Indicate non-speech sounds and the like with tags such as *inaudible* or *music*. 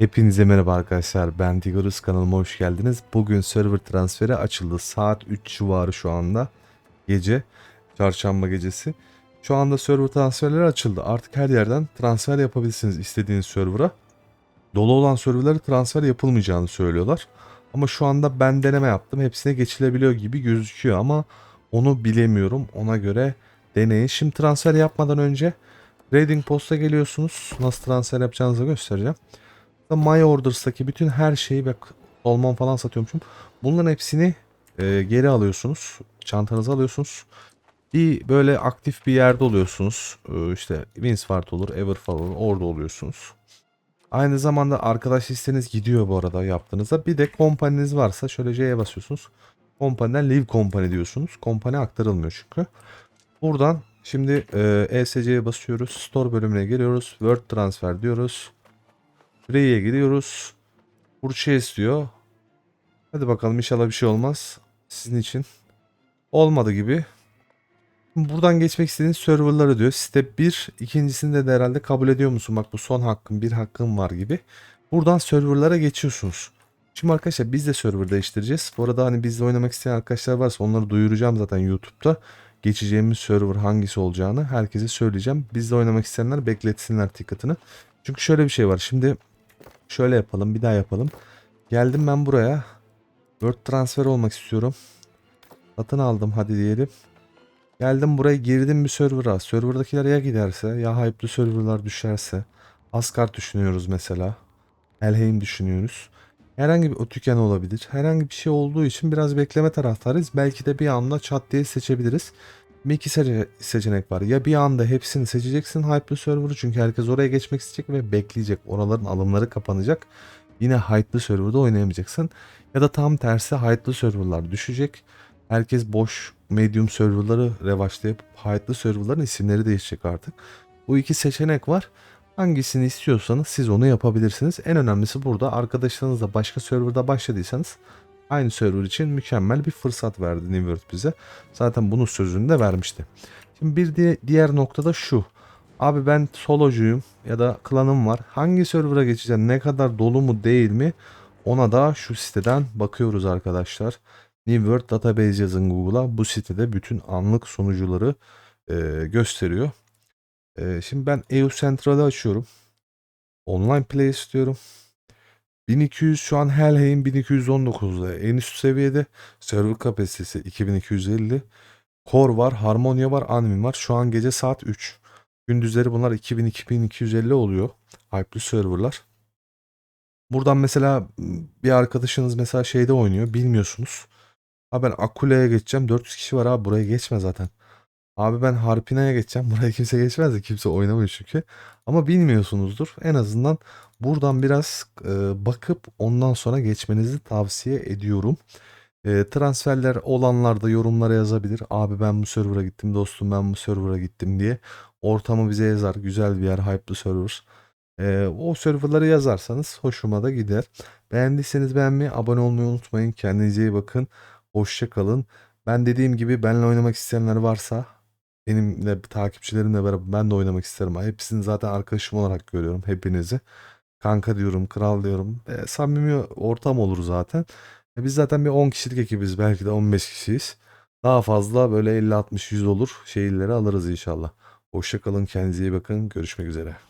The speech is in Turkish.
Hepinize merhaba arkadaşlar. Ben Tigorus kanalıma hoş geldiniz. Bugün server transferi açıldı. Saat 3 civarı şu anda. Gece. Çarşamba gecesi. Şu anda server transferleri açıldı. Artık her yerden transfer yapabilirsiniz istediğiniz server'a. Dolu olan serverlara transfer yapılmayacağını söylüyorlar. Ama şu anda ben deneme yaptım. Hepsine geçilebiliyor gibi gözüküyor ama onu bilemiyorum. Ona göre deneyin. Şimdi transfer yapmadan önce Trading Post'a geliyorsunuz. Nasıl transfer yapacağınızı göstereceğim. My Orders'taki bütün her şeyi bak dolman falan satıyormuşum. Bunların hepsini e, geri alıyorsunuz. Çantanıza alıyorsunuz. Bir böyle aktif bir yerde oluyorsunuz. E, işte Winsfart olur, Everfall olur. Orada oluyorsunuz. Aynı zamanda arkadaş listeniz gidiyor bu arada yaptığınızda. Bir de kompaniniz varsa şöyle C'ye basıyorsunuz. Kompaniden Leave Company diyorsunuz. Kompani aktarılmıyor çünkü. Buradan şimdi e, ESC'ye basıyoruz. Store bölümüne geliyoruz. Word Transfer diyoruz. Free'ye gidiyoruz. Purchase diyor. Hadi bakalım inşallah bir şey olmaz. Sizin için. Olmadı gibi. Buradan geçmek istediğiniz serverları diyor. Step 1. ikincisinde de herhalde kabul ediyor musun? Bak bu son hakkın bir hakkın var gibi. Buradan serverlara geçiyorsunuz. Şimdi arkadaşlar biz de server değiştireceğiz. Bu arada hani bizle oynamak isteyen arkadaşlar varsa onları duyuracağım zaten YouTube'da. Geçeceğimiz server hangisi olacağını herkese söyleyeceğim. Bizle oynamak isteyenler bekletsinler ticket'ını. Çünkü şöyle bir şey var. Şimdi Şöyle yapalım bir daha yapalım. Geldim ben buraya. Word transfer olmak istiyorum. Satın aldım hadi diyelim. Geldim buraya girdim bir server'a. Server'dakiler ya giderse ya hype'lı server'lar düşerse. Asgard düşünüyoruz mesela. Helheim düşünüyoruz. Herhangi bir Otüken olabilir. Herhangi bir şey olduğu için biraz bekleme taraftarıyız. Belki de bir anda çat diye seçebiliriz. Bir iki seçenek var. Ya bir anda hepsini seçeceksin hype'lı server'ı çünkü herkes oraya geçmek isteyecek ve bekleyecek. Oraların alımları kapanacak. Yine hype'lı server'da oynayamayacaksın. Ya da tam tersi hype'lı server'lar düşecek. Herkes boş medium server'ları revaçlayıp hype'lı server'ların isimleri değişecek artık. Bu iki seçenek var. Hangisini istiyorsanız siz onu yapabilirsiniz. En önemlisi burada arkadaşlarınızla başka serverda başladıysanız aynı server için mükemmel bir fırsat verdi New World bize. Zaten bunun sözünü de vermişti. Şimdi bir di- diğer noktada şu. Abi ben solocuyum ya da klanım var. Hangi server'a geçeceğim? Ne kadar dolu mu değil mi? Ona da şu siteden bakıyoruz arkadaşlar. New World Database yazın Google'a. Bu sitede bütün anlık sonucuları e, gösteriyor. E, şimdi ben EU Central'ı açıyorum. Online Play istiyorum. 1200 şu an Helheim 1219'da en üst seviyede. Server kapasitesi 2250. Core var, Harmonia var, Anvil var. Şu an gece saat 3. Gündüzleri bunlar 2000-2250 oluyor. Hype'lı serverlar. Buradan mesela bir arkadaşınız mesela şeyde oynuyor bilmiyorsunuz. Ha ben Akule'ye geçeceğim. 400 kişi var abi buraya geçme zaten. Abi ben Harpina'ya geçeceğim. *laughs* Buraya kimse geçmez de kimse oynamıyor çünkü. Ama bilmiyorsunuzdur. En azından buradan biraz e, bakıp ondan sonra geçmenizi tavsiye ediyorum. E, transferler olanlar da yorumlara yazabilir. Abi ben bu server'a gittim dostum ben bu server'a gittim diye. Ortamı bize yazar. Güzel bir yer, hype'lı server. E, o serverları yazarsanız hoşuma da gider. Beğendiyseniz beğenmeyi, abone olmayı unutmayın. Kendinize iyi bakın. Hoşça kalın. Ben dediğim gibi benimle oynamak isteyenler varsa benimle takipçilerimle beraber ben de oynamak isterim. Hepsini zaten arkadaşım olarak görüyorum hepinizi. Kanka diyorum, kral diyorum. E, samimi ortam olur zaten. E, biz zaten bir 10 kişilik ekibiz. Belki de 15 kişiyiz. Daha fazla böyle 50 60 100 olur. Şehirleri alırız inşallah. Hoşça kalın, kendinize iyi bakın. Görüşmek üzere.